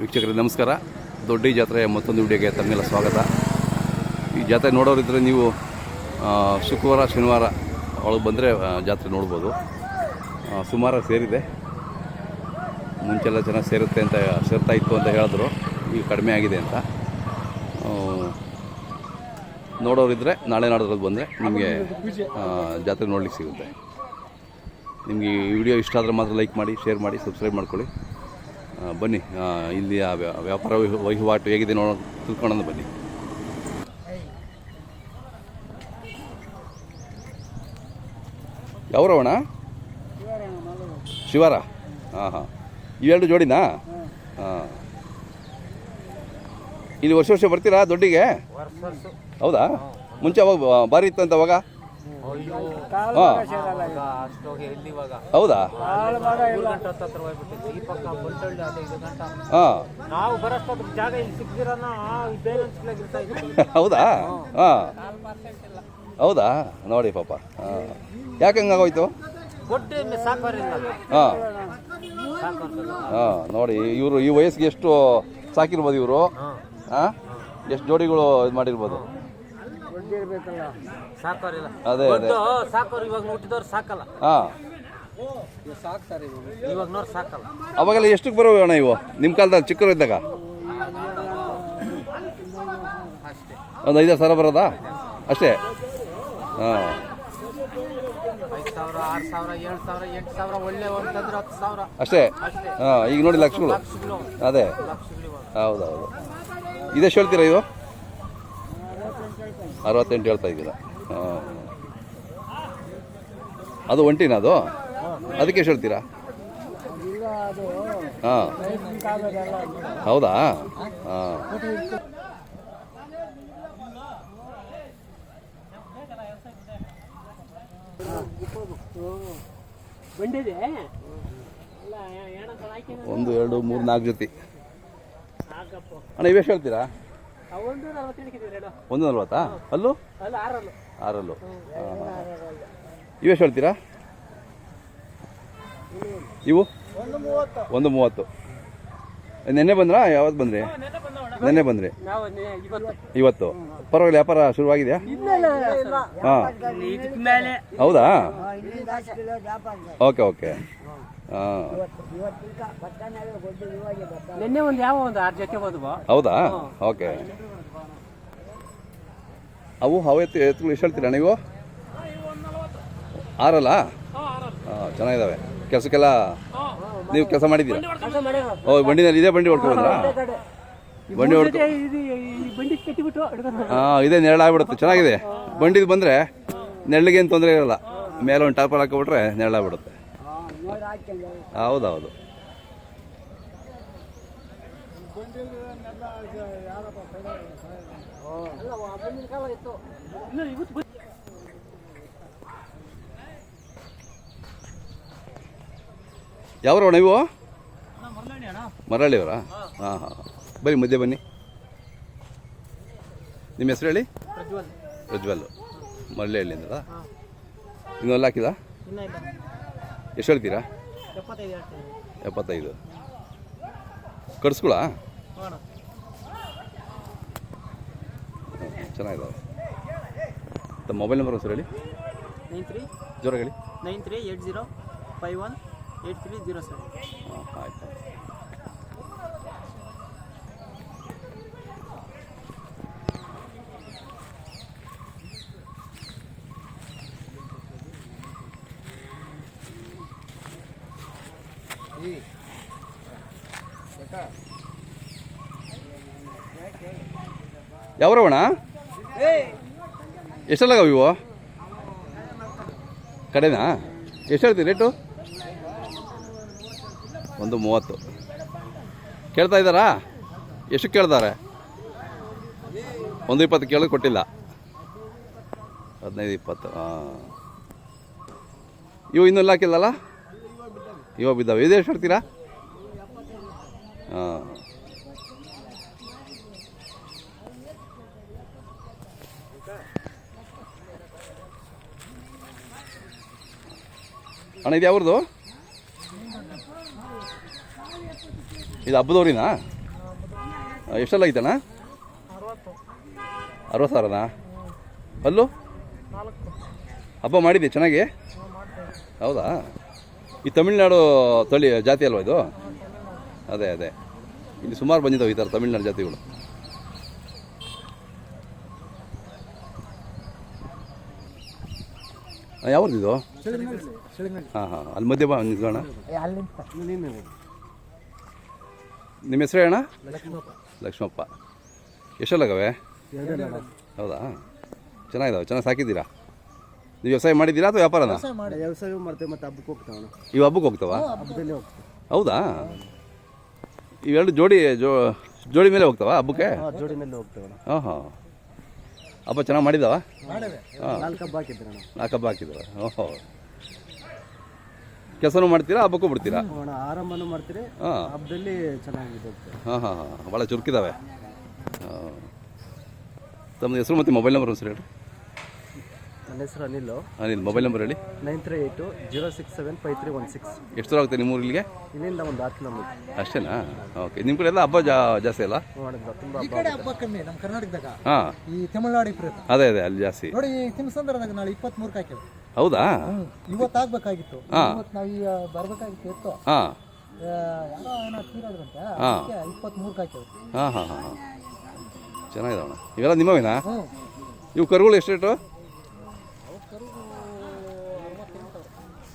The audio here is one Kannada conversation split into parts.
ವೀಕ್ಷಕರೇ, ನಮಸ್ಕಾರ. ದೊಡ್ಡ ಜಾತ್ರೆಯ ಮತ್ತೊಂದು ವಿಡಿಯೋಗೆ ತಮ್ಮೆಲ್ಲ ಸ್ವಾಗತ. ಈ ಜಾತ್ರೆ ನೋಡೋರಿದ್ದರೆ ನೀವು ಶುಕ್ರವಾರ, ಶನಿವಾರ ಒಳಗೆ ಬಂದರೆ ಜಾತ್ರೆ ನೋಡ್ಬೋದು. ಸುಮಾರು ಸೇರಿದೆ. ಮುಂಚೆಲ್ಲ ಜನ ಸೇರುತ್ತೆ ಅಂತ, ಸೇರ್ತಾ ಇತ್ತು ಅಂತ ಹೇಳಿದ್ರು. ಈಗ ಕಡಿಮೆ ಆಗಿದೆ ಅಂತ. ನೋಡೋರಿದ್ದರೆ ನಾಳೆ ನಾಡೋದ್ರಲ್ಲಿ ಬಂದರೆ ನಿಮಗೆ ಜಾತ್ರೆ ನೋಡ್ಲಿಕ್ಕೆ ಸಿಗುತ್ತೆ. ನಿಮಗೆ ಈ ವಿಡಿಯೋ ಇಷ್ಟ ಆದರೆ ಮಾತ್ರ ಲೈಕ್ ಮಾಡಿ, ಶೇರ್ ಮಾಡಿ, ಸಬ್ಸ್ಕ್ರೈಬ್ ಮಾಡ್ಕೊಳ್ಳಿ. ಬನ್ನಿ. ಇಲ್ಲಿ ವ್ಯಾಪಾರ ವಹಿ- ವಹಿವಾಟು ಹೇಗಿದೆ ನೋಡ ತಿಳ್ಕೊಳ್ಳೋಣ ಬನ್ನಿ. ಯಾವ್ರವಣ ಶಿವಾರ? ಹಾಂ. ಹಾಂ ಇವೆರಡು ಜೋಡಿನಾ? ಹಾಂ ಇಲ್ಲಿ ವರ್ಷ ವರ್ಷ ಬರ್ತೀರಾ ದೊಡ್ಡಿಗೆ? ಹೌದಾ? ಮುಂಚೆ ಅವಾಗ ಬಾರಿ ಭಾರಿ ಇತ್ತಂತ ಅವಾಗ? ಹೌದಾ? ಹೌದಾ? ಹಾಂ. ಹೌದಾ? ನೋಡಿ ಪಾಪ. ಹಾಂ. ಯಾಕೆ ಹಂಗಾಗೋಯ್ತು? ಹಾಂ. ಹಾಂ ನೋಡಿ ಇವರು ಈ ವಯಸ್ಸಿಗೆ ಎಷ್ಟು ಸಾಕಿರ್ಬೋದು ಇವರು? ಹಾಂ. ಎಷ್ಟು ಜೋಡಿಗಳು ಇದು ಮಾಡಿರ್ಬೋದು? ಸಾಕೋರಿಲ್ಲ ಅದೇ ಅದೇ. ದೊಡ್ಡ ಸಾಕೋರು ಇವಾಗ ಹುಟ್ಟಿದವ್ರು ಸಾಕಲ್ಲ. ಹಾಂ. ಇವಾಗ. ನೋಡ್ ಸಾಕಲ್ಲ. ಅವಾಗೆಲ್ಲ ಎಷ್ಟಕ್ಕೆ ಬರೋ ಅಣ್ಣ ಇವು? ನಿಮ್ಮ ಕಾಲದಲ್ಲಿ ಚಿಕ್ಕರು ಇದ್ದಾಗ? ಒಂದ್ ಐದಾರು ಸಾವಿರ ಬರೋದಾ? ಅಷ್ಟೇ? ಹಾಂ. ಐದು ಸಾವಿರ ಆರು ಸಾವಿರ ಏಳು ಸಾವಿರ ಎಂಟು ಸಾವಿರ ಒಳ್ಳೆ ಅಂತಂದ್ರೆ ಹತ್ತು ಸಾವಿರ. ಅಷ್ಟೇ? ಹಾಂ ಈಗ ನೋಡಿ ಲಕ್ಷಗಳು. ಅದೇ. ಹೌದೌದು. ಇದೆಷ್ಟು ಹೇಳ್ತೀರಾ ಇದು ಅರವತ್ತೆಂಟು ಹೇಳ್ತಾ ಇದ್ದೀರಾ? ಹಾಂ ಅದು ಒಂಟಿನ ಅದು? ಅದಕ್ಕೆ ಎಷ್ಟು ಹೇಳ್ತೀರಾ? ಹಾಂ. ಹೌದಾ? ಹಾಂ. ಒಂದು ಎರಡು ಮೂರು ನಾಲ್ಕು ಜೊತೆ. ಅಣ್ಣ ಇವೆಷ್ಟು ಹೇಳ್ತೀರಾ? ಒಂದು ನಲ್ವತ್ತಾ ಅಲ್ಲೂ? ಅಲ್ಲ ಆರಲ್ಲು. ಆರಲ್ಲು. ಇವೆಷ್ಟು ಹೇಳ್ತೀರಾ? ಇವು? ಒಂದು ಮೂವತ್ತು. ನೆನ್ನೆ ಬಂದ್ರಾ? ಯಾವತ್ತು ಬಂದ್ರಿ? ನೆನ್ನೆ ಬಂದ್ರಿ. ನಾವು ಇವತ್ತು. ಪರವಾಗಿಲ್ಲ ವ್ಯಾಪಾರ ಶುರುವಾಗಿದೆಯಾ? ಹಾಂ. ಹೌದಾ? Okay okay. ನಿನ್ನೆ ಒಂದು ಯಾವ ಒಂದು ಆರು ಜೊತೆ ಹೋದ್ವು? ಹೌದಾ? ಓಕೆ. ಅವು ಹಾವು ಎತ್ತು ಎತ್ತುಗಳು ಎಷ್ಟು ಹೇಳ್ತೀರಾ ನೀವು? ಆರಲ್ಲ? ಚೆನ್ನಾಗಿದ್ದಾವೆ ಕೆಲಸಕ್ಕೆಲ್ಲ ನೀವು ಕೆಲಸ ಮಾಡಿದ್ದೀರಾ? ಓ ಬಂಡಿನಲ್ಲಿ ಇದೇ ಬಂಡಿ ಹೊಡ್ಕೊಂಡು ಬಂದ್ರಾ? ಬಂಡಿ ಹೊಡ್ಕೊ ಈ ಬಂಡಿ ಕಟ್ಟಿಬಿಟ್ಟು ಹಿಡ್ಕೊಂಡು ಹಾಂ ಇದೇ ನೆರಳಾಗ್ಬಿಡುತ್ತೆ ಚೆನ್ನಾಗಿದೆ. ಬಂಡಿದು ಬಂದರೆ ನೆರಳಿಗೇನು ತೊಂದರೆ ಇರಲ್ಲ. ಮೇಲೆ ಒಂದು ಟಾರ್ಪಲ್ ಹಾಕೊಬಿಟ್ರೆ ನೆರಳಾಗ್ಬಿಡುತ್ತೆ. ಹೌದೌದು. ಯಾವ್ರ ಯಾವ್ರವ ನೀವು ಮರಳಿಯವರಾ ಹಾಂ ಹಾಂ ಬನ್ನಿ ಮಧ್ಯೆ ಬನ್ನಿ. ನಿಮ್ಮ ಹೆಸರು ಹೇಳಿ? ಪ್ರಜ್ವಲ್. ಪ್ರಜ್ವಲ್. ಮರಳಿಹಳ್ಳಿಯಿಂದ ಇನ್ನೊಲ್ಲ ಹಾಕಿದ? ಇನ್ನ ಇಲ್ಲ. ಎಷ್ಟು ಹೇಳ್ತೀರಾ? ಎಪ್ಪತ್ತೈದು. ಕಟ್ಸ್ಕೊಳ? ಚೆನ್ನಾಗಿದ್ದಾವೆ ತಮ್ಮ ಮೊಬೈಲ್ ನಂಬರ್ ಸರ್ ಹೇಳಿ. ನೈನ್ ತ್ರೀ ಜ್ವರ ಹೇಳಿ. Nine three eight zero five one eight three zero seven. ಹಾಂ ಆಯ್ತು. ಯಾವ್ರವಣ? ಎಷ್ಟೆಲ್ಲ ಇವು? ಕಡೆನಾ? ಎಷ್ಟು ಹೇಳ್ತೀರಿ ರೇಟು? ಒಂದು ಮೂವತ್ತು. ಕೇಳ್ತಾ ಇದ್ದಾರಾ? ಎಷ್ಟು ಕೇಳ್ತಾರೆ? ಒಂದು ಇಪ್ಪತ್ತು ಕೇಳೋದು ಕೊಟ್ಟಿಲ್ಲ. ಹದಿನೈದು ಇಪ್ಪತ್ತು ಹಾಂ ಇವು ಇನ್ನೂ ಹಾಕಿಲ್ಲಲ್ಲ? ಇವಾಗ ಬಿದ್ದಾವೆ. ಇದು ಎಷ್ಟು ಹೇಳ್ತೀರಾ? ಹಾಂ ಅಣ್ಣ, ಇದು ಯಾವ್ದು ಇದು ಹಬ್ಬದವ್ರಿನಾ? ಎಷ್ಟೆಲ್ಲ ಐತಣ್ಣ? ಅರವತ್ತು ಸಾವಿರನಾ ಅಲ್ಲೂ ಹಬ್ಬ ಮಾಡಿದ್ದೆ ಚೆನ್ನಾಗಿ? ಹೌದಾ? ಈ ತಮಿಳ್ನಾಡು ತಳಿ ಜಾತಿ ಅಲ್ವಾ ಇದು? ಅದೇ ಅದೇ. ಇಲ್ಲಿ ಸುಮಾರು ಬಂದಿದ್ದಾವೆ ಈ ಥರ ತಮಿಳ್ನಾಡು ಜಾತಿಗಳು. ಯಾವ್ದು ಹಾಂ ಹಾಂ ಅಲ್ಲಿ ಮಧ್ಯೆ ಬಾ ನಿಂತ್ಕೋಣ ನಿಮ್ಮ ಹೆಸರು ಅಣ್ಣ? ಲಕ್ಷ್ಮಪ್ಪ. ಎಷ್ಟೆಲ್ಲಾಗವೆ ಹೌದಾ? ಚೆನ್ನಾಗಿದಾವೆ ಚೆನ್ನಾಗಿ ಸಾಕಿದ್ದೀರಾ? ನೀವು ವ್ಯವಸಾಯ ಮಾಡಿದ್ದೀರಾ ಅಥವಾ ವ್ಯಾಪಾರನ? ವ್ಯವಸಾಯ ಮಾಡ್ತೇವೆ ಮತ್ತೆ ಹಬ್ಬಕ್ಕೆ ಹೋಗ್ತಾವಣ ಇವು ಹಬ್ಬಕ್ಕೆ ಹೋಗ್ತಾವ? ಹಬ್ಬದಲ್ಲಿ ಹೋಗ್ತೇವೆ. ಹೌದಾ? ಇವೆರಡು ಜೋಡಿ ಜೋ ಜೋಡಿ ಮೇಲೆ ಹೋಗ್ತಾವ ಹಬ್ಬಕ್ಕೆ? ಜೋಡಿ ಮೇಲೆ ಹೋಗ್ತೇವಣ ಹಾಂ ಹಾಂ. ಹಬ್ಬ ಚೆನ್ನಾಗಿ ಮಾಡಿದಾವ ನಾಲ್ಕು ಹಬ್ಬ ಹಾಕಿದ್ರಣ ನಾಲ್ಕು ಹಬ್ಬ ಹಾಕಿದ್ರ ಓಹೋ. ಕೆಲಸನೂ ಮಾಡ್ತೀರಾ ಹಬ್ಬಕ್ಕೂ ಬಿಡ್ತೀರಾ? ಅಣ್ಣ ಆರಂಭನೂ ಮಾಡ್ತೀರಿ ಹಾಂ. ಹಬ್ಬದಲ್ಲಿ ಚೆನ್ನಾಗಿ ಹೋಗ್ತೇವೆ ಹಾಂ ಹಾಂ ಹಾಂ ಭಾಳ ಚುರುಕಿದಾವೆ. ಹಾಂ. ತಮ್ಮ ಹೆಸರು ಮತ್ತು ಮೊಬೈಲ್ ನಂಬರ್ ಸರ್ ಹೇಳಿ ನನ್ನ ಹೆಸರು ಅನಿಲ್. ಅನಿಲ್ ಮೊಬೈಲ್ ನಂಬರ್ ಹೇಳಿ. Nine three eight zero six seven five three one six. ಎಷ್ಟು ದೂರ ಆಗುತ್ತೆ ನಿಮ್ಮ ಊರಿಗೆ ಇಲ್ಲಿಂದ ಒಂದು ಹತ್ತು ಕಿಲೋಮೀಟರ್. ಅಷ್ಟೇನಾ? ಓಕೆ. ನಿಮ್ಮ ಕಡೆ ಎಲ್ಲ ಹಬ್ಬ ಜಾ ಜಾಸ್ತಿ ಅಲ್ಲ? ತುಂಬ ಈ ಕಡೆ ಹಬ್ಬ ಕಮ್ಮಿ ನಮ್ಮ ಕರ್ನಾಟಕದಾಗ. ಹಾಂ. ಈ ತಮಿಳ್ನಾಡು ಇಪ್ರೇತ ಅದೇ ಅದೇ ಅಲ್ಲಿ ಜಾಸ್ತಿ. ನೋಡಿ ಈ ತಿಮ್ಸಂದ್ರದಾಗ ನಾಳೆ ಇಪ್ಪತ್ತ್ ಮೂರಕ್ಕೆ ಹಾಕಿವಿ ಹೌದಾ? ಇವತ್ತಾಗ್ಬೇಕಾಗಿತ್ತು ಇವತ್ತು ಆಗ್ಬೇಕಾಗಿತ್ತು. ನಾವು ಈಗ ಬರ್ಬೇಕಾಗಿತ್ತು ಎತ್ತು ಹಾಂ ಆ, ಯಾರೋ ಏನೋ ತೀರೋದ್ರಂತೆ. ಹಾ. ಹಾಂ ಹಾಂ ಹಾಂ ಹಾಂ. ಚೆನ್ನಾಗಿದಾವಣ ಇವೆಲ್ಲ ನಿಮ್ಮವೇನಾ? ಹ್ಞೂ ಇವು ಕರುಗಳು ಎಷ್ಟು ರೇಟು?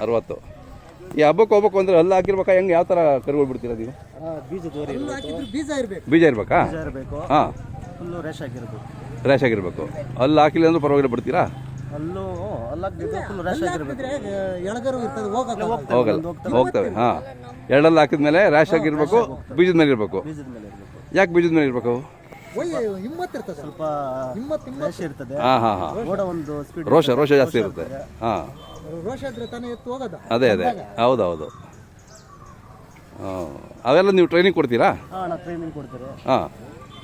ಅರವತ್ತು. ಈ ಹಬ್ಬಕ್ಕೆ ಹೋಗ್ಬೇಕು ಅಂದ್ರೆ ಅಲ್ಲಿ ಹಾಕಿರ್ಬೇಕಾ? ಹೆಂಗೆ ಯಾವ ಥರ ಕರುಗಳು ಬಿಡ್ತೀರಾ ನೀವು? ಬೀಜ ದೋರಿ ಹುಲ್ಲು ಹಾಕಿದ್ರೆ ಬೀಜ ಇರಬೇಕು. ಬೀಜ ಇರ್ಬೇಕಾ? ಇರಬೇಕು. ಹಾಂ. ಫುಲ್ಲು ರೇಷ್ ಆಗಿರ್ಬೇಕು. ರ್ಯಾಶ್ ಆಗಿರ್ಬೇಕು. ಅಲ್ಲಿ ಹಾಕಿಲ್ಲ ಅಂದ್ರೆ ಪರವಾಗಿಲ್ಲ ಬಿಡ್ತೀರಾ? ಅಲ್ಲೂ ಅಲ್ಲಾಗ್ದಿದ್ದು ಫುಲ್ ರೇಷ್ ಆಗಿರ್ಬೇಕು. ಎಳಗರು ಇರ್ತದೆ ಹೋಗಕ್ಕೆ ಹೋಗಲ್ಲ. ಹೋಗ್ತವೆ ಹಾಂ. ಎರಡಲ್ಲಿ ಹಾಕಿದ್ಮೇಲೆ ರ್ಯಾಶ್ ಆಗಿರ್ಬೇಕು ಬೀಜದ ಮೇಲೆ ಇರಬೇಕು. ಬೀಜದ ಮೇಲೆ ಇರಬೇಕು. ಯಾಕೆ ಬೀಜದ ಮೇಲೆ ಇರಬೇಕು? ಒಯ್ ಹಿಮ್ಮತ್ ಇರ್ತದೆ. ಸ್ವಲ್ಪ ಹಿಮ್ಮತ್ ಹಿಮ್ಮತ್. ಇರ್ತದೆ. ಹಾಂ ಹಾಂ ಹಾಂ. ಓಡ ಒಂದು ಸ್ಪೀಡ್ ರೋಷ ರೋಷ ಜಾಸ್ತಿ ಇರುತ್ತೆ. ಹಾಂ. ರೋಷ ಇದ್ರೆ ತಾನೇ ಎತ್ತು ಹೋಗೋದು. ಅದೇ ಅದೇ. ಹೌದು ಹೌದು ಹಾಂ. ಅವೆಲ್ಲ ನೀವು ಟ್ರೈನಿಂಗ್ ಕೊಡ್ತೀರಾ? ಹಾಂ ನಾ ಟ್ರೈನಿಂಗ್ ಕೊಡ್ತಾರೆ ಹಾಂ.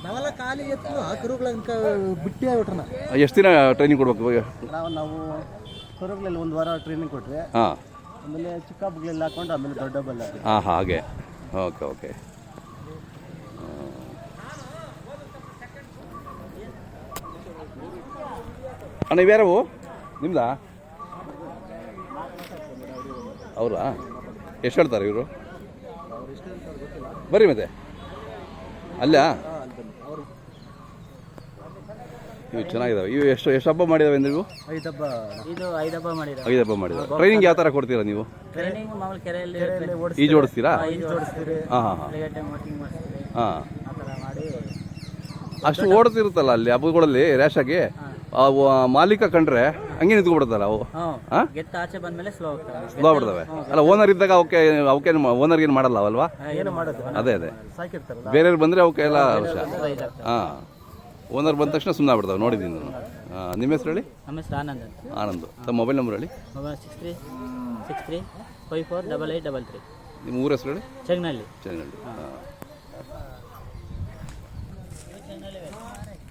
ನಾವೆಲ್ಲ ಖಾಲಿ ಎತ್ತು ಕರುಗಳನ್ನ ಬಿಟ್ಟಿ ಬಿಟ್ರನ ಎಷ್ಟು ದಿನ ಟ್ರೈನಿಂಗ್ ಕೊಡ್ಬೇಕು ನಾವು ನಾವು ಒಂದು ವಾರ ಟ್ರೈನಿಂಗ್ ಕೊಟ್ರೆ ಹಾಂ. ಆಮೇಲೆ ಚಿಕ್ಕ ಹಬ್ಬಗಳೆಲ್ಲ ಹಾಕೊಂಡು ಆಮೇಲೆ ದೊಡ್ಡ ಹಬ್ಬಲ್ಲ. ಹಾಂ ಹಾಗೆ. Okay okay. ಅಣ್ಣ ಇವ್ಯಾರವು ನಿಮ್ದಾ? ಅವರಾ? ಎಷ್ಟು ಹೇಳ್ತಾರೆ ಇವರು? ಬರ್ರಿ ಮತ್ತೆ. ಅಲ್ಲ? ಇವು ಚೆನ್ನಾಗಿದಾವೆ. ಇವು ಎಷ್ಟು ಎಷ್ಟು ಹಬ್ಬ ಮಾಡಿದಾವೆ ಅಂದ್ರೆ ನೀವು ಐದು ಹಬ್ಬ ಇದು ಐದು ಹಬ್ಬ ಐದು ಹಬ್ಬ. ಮಾಡಿದಾವೆ ಟ್ರೈನಿಂಗ್ ಯಾವ ಥರ ಕೊಡ್ತೀರಾ ನೀವು? ಟ್ರೈನಿಂಗ್ ಮಾಮೂಲಿ ಕೆರೆಯಲ್ಲಿ ಈಜು ಓಡಿಸ್ತೀರಾ? ಈಜು ಓಡಿಸ್ತೀರಿ ಹಾಂ ಹಾಂ ಹಾಂ. ಅಷ್ಟು ಓಡ್ತಿರುತ್ತಲ್ಲ ಅಲ್ಲಿ ಹಬ್ಬಗಳಲ್ಲಿ ರ್ಯಾಶ್ ಆಗಿ? ಮಾಲೀಕ ಕಂಡ್ರೆ ಹಂಗೆ ನಿಂತ್ಕೊಬಿಡ್ತಲ್ಲ ಅವು? ಆಚೆ ಬಂದ್ಮೇಲೆ ಸ್ಲೋ ಸ್ಲೋ ಬಿಡ್ತವೆ ಅಲ್ಲ ಓನರ್ ಇದ್ದಾಗ ಅವಕ್ಕೆ ಅವಕ್ಕೆ ಓನರ್ಗೆ ಏನು ಮಾಡಲ್ಲ ಅವಲ್ವಾ ಏನು ಮಾಡೋದು. ಅದೇ ಅದೇ. ಸಾಕಿರ್ತಾರಲ್ಲ. ಬೇರೆಯವ್ರು ಬಂದರೆ ಅವಕ್ಕೆ ಎಲ್ಲ ಹಾಂ. ಓನರ್ ಬಂದ ತಕ್ಷಣ ಸುಮ್ಮನೆ ಬಿಡ್ತಾವೆ ನೋಡಿದ್ದೀನಿ ನಾನು. ನಿಮ್ಮ ಹೆಸರು ಹೇಳಿ? ನಮ್ಮ ಹೆಸರು ಆನಂದ್ ಅಂತ. ಆನಂದ್. ತಮ್ಮ ಮೊಬೈಲ್ ನಂಬರ್ ಹೇಳಿ? Mobile six three six three five four double eight double three. ನಿಮ್ಮ ಊರ ಹೆಸರು ಹೇಳಿ? ಚೆನ್ನಳ್ಳಿ. ಚೆನ್ನಳ್ಳಿ.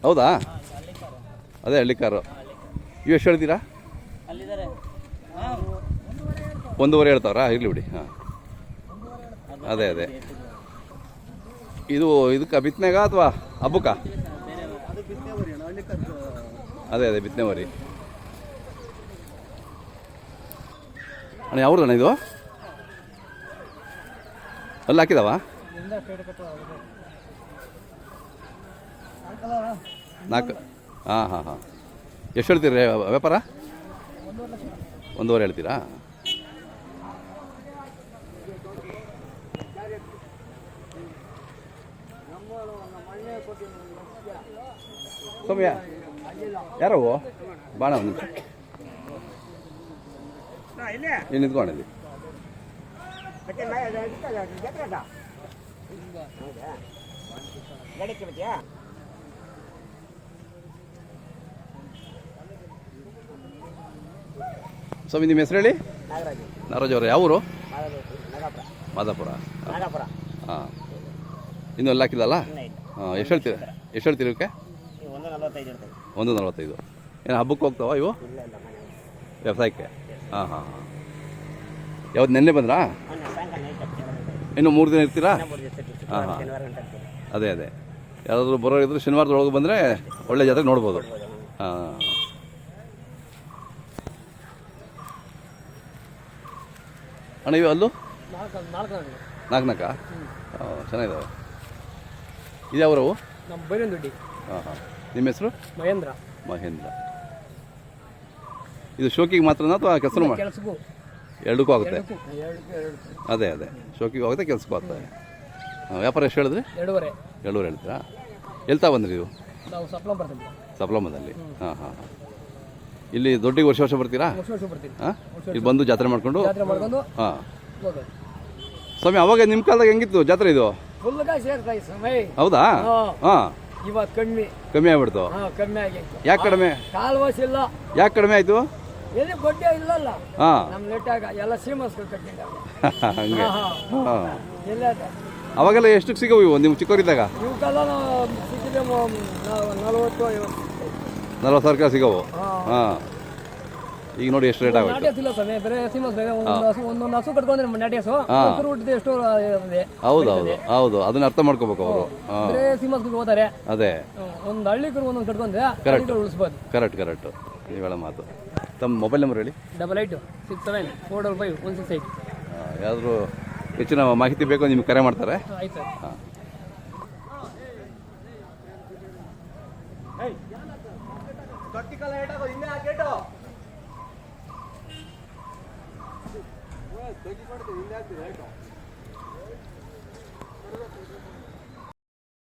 ಹೌದಾ? ಅದೇ ಹಳ್ಳಿ ಕಾರು ಇವು ಎಷ್ಟು ಹೇಳ್ತೀರಾ? ಒಂದೂವರೆ ಹೇಳ್ತಾವ್ರಾ? ಇರಲಿ ಬಿಡಿ. ಹಾಂ. ಅದೇ ಅದೇ. ಇದು ಇದಕ್ಕೆ ಬಿತ್ತನೆಗ ಅಥವಾ ಹಬ್ಬಕ್ಕ ಅದೇ ಅದೇ, ಬಿತ್ತನೆ ಮರಿ ಅಣ್ಣ ಯಾವ್ದಣ್ಣ ಇದು? ಅಲ್ಲಿ, ಹಾಕಿದಾವ? ನಾಲ್ಕು, ಹಾಂ ಹಾಂ ಹಾಂ. ಎಷ್ಟು ಹೇಳ್ತೀರಿ ವ್ಯಾಪಾರ? ಒಂದೂವರೆ ಹೇಳ್ತೀರಾ? ಸೌಮ್ಯ ಯಾರವು ಬಾಣ ಒಂದು. ನಿಮಿಷ ನೀನು ನಿಂತ್ಕೊಂಡಿದ್ದಿ. ಸ್ವಾಮಿ ನಿಮ್ಮ ಹೆಸರು ಹೇಳಿ? ನಾಗರಾಜ್ ಅವರ. ಯಾವ ಊರು ಮಾದಾಪುರ. ಹಾಂ. ಇನ್ನೂ ಎಲ್ಲ ಹಾಕಿಲ್ಲಲ್ಲ ಹಾಂ ಎಷ್ಟು ಹೇಳ್ತೀರ? ಎಷ್ಟು ಹೇಳ್ತೀರಿ ಇವಕ್ಕೆ ಒಂದು ನಲವತ್ತೈದು. ಏನು ಹಬ್ಬಕ್ಕೆ ಹೋಗ್ತಾವ ಇವು? ವ್ಯವಸಾಯಕ್ಕೆ? ಹಾಂ ಹಾಂ ಹಾಂ. ಯಾವ್ದು ನೆನ್ನೆ ಬಂದ್ರಾ? ಇನ್ನು ಮೂರು ದಿನ ಇರ್ತೀರಾ? ಹಾಂ ಹಾಂ. ಅದೇ ಅದೇ. ಯಾರಾದರೂ ಬರೋರು ಇದ್ರೆ ಶನಿವಾರದೊಳಗೆ ಬಂದರೆ ಒಳ್ಳೆ ಜಾತ್ರೆ ನೋಡ್ಬೋದು. ಹಾಂ. ಅಣ್ಣ ಇವು ಅಲ್ಲೂ? ನಾಲ್ಕು ನಾಲ್ಕು ಚೆನ್ನಾಗಿದ್ದಾವೆ ಇದು ಯಾವ್ರವು ನಮ್ಮ ಹಾಂ ಹಾಂ ನಿಮ್ಮ ಹೆಸರು? ಮಹೇಂದ್ರ. ಮಹೇಂದ್ರ. ಇದು ಶೋಕಿಗೆ ಮಾತ್ರನಾ ಅಥವಾ ಕೆಲಸ ಮಾಡಿ ಕೆಲಸಕ್ಕೂ. ಎರಡಕ್ಕೂ ಆಗುತ್ತೆ? ಅದೇ ಅದೇ. ಶೋಕಿಗೆ ಆಗುತ್ತೆ ಕೆಲಸಕ್ಕೂ ಆಗ್ತದೆ ವ್ಯಾಪಾರ ಎಷ್ಟು ಹೇಳಿದ್ರಿ? ಎರಡೂವರೆ. ಎರಡೂವರೆ ಹೇಳ್ತೀರಾ ಎಲ್ತಾ ಬಂದ್ರಿ ನೀವು ನಾವು ಹಾಂ ಹಾಂ ಹಾಂ. ಇಲ್ಲಿ ದೊಡ್ಡಿಗೆ ವರ್ಷ ವರ್ಷ ಬರ್ತೀರಾ? ವರ್ಷ ವರ್ಷ ಬರ್ತೀವಿ. ಹಾಂ? ಇಲ್ಲಿ ಬಂದು ಜಾತ್ರೆ ಮಾಡ್ಕೊಂಡು? ಜಾತ್ರೆ ಮಾಡ್ಕೊಂಡು ಹಾಂ. ಸ್ವಾಮಿ ಅವಾಗ ನಿಮ್ಮ ಕಾಲದಾಗ ಹೆಂಗಿತ್ತು ಜಾತ್ರೆ ಇದು? ಕಾಯಿ ಸೇರ್ತಾ ಈ ಸಮಯ ಹೌದಾ? ಹಾ. ಹಾಂ. ಇವತ್ತು ಕಮ್ಮಿ. ಕಮ್ಮಿ ಆಗ್ಬಿಡ್ತು. ಹಾ ಕಮ್ಮಿ ಆಗಿತ್ತು. ಯಾಕೆ ಕಡಿಮೆ? ಕಾಲ್ವಾಸ್ ಇಲ್ಲ. ಯಾಕೆ ಕಡಿಮೆ ಆಯ್ತು? ಎಲ್ಲಿ ಗೊಡ್ಡೆ ಇಲ್ಲಲ್ಲ. ಹಾಂ. ನಮ್ಮ ಲೇಟಾಗ ಎಲ್ಲ ಸೀಮಸ್ಗಳು ಕಟ್ಟಿದ್ದಾರೆ. ಹಂಗೆ. ಹಾಂ ಎಲ್ಲ ಅವಾಗೆಲ್ಲ ಎಷ್ಟು ಸಿಗವು ಇವು? ನೀವು ಚಿಕ್ಕವರಿದ್ದಾಗ ಇವಕ್ಕೆಲ್ಲ ನಾವು ನಲವತ್ತು ನಲವತ್ತು ಐವತ್ತು. ನಲ್ವತ್ತು ಸಾವಿರ ರೂಪಾಯಿ ಸಿಗವು? ಹಾಂ. ಹಾಂ. ಈಗ ನೋಡಿ ಎಷ್ಟು ರೇಟ್ ಆಗುತ್ತೆ ನಾಟ್ಯ ಇಲ್ಲ ಸಮಯ ಬೇರೆ ಸಿಮಸ್ ಬೇರೆ ಒಂದು ಹಸು ಒಂದೊಂದು ಹಸು ಕಟ್ಕೊಂಡ್ರೆ ನಾಟ್ಯಸು ಒಂದು ಹಸಿರು ಹುಟ್ಟಿದ ಎಷ್ಟು ಇದೆ. ಹೌದು ಹೌದು ಹೌದು. ಅದನ್ನ ಅರ್ಥ ಮಾಡ್ಕೋಬೇಕು ಅವರು. ಬೇರೆ ಸೀಮಸ್ಗೆ ಹೋಗ್ತಾರೆ. ಅದೇ. ಒಂದು ಹಳ್ಳಿ ಕರು ಒಂದೊಂದು ಕಟ್ಕೊಂಡ್ರೆ ಕರೆಕ್ಟ್ ಉಳಿಸ್ಬೋದು. ಕರೆಕ್ಟ್ ಕರೆಕ್ಟ್ ನೀವು ಹೇಳೋ ಮಾತು. ತಮ್ಮ ಮೊಬೈಲ್ ನಂಬರ್ ಹೇಳಿ. Double eight six seven four double five one six eight. ಯಾವ್ದಾದ್ರು ಹೆಚ್ಚಿನ ಮಾಹಿತಿ ಬೇಕು ನಿಮ್ಗೆ ಕರೆ ಮಾಡ್ತಾರೆ. ಆಯ್ತು ಸರ್. ಹಾಂ. കേട്ടോ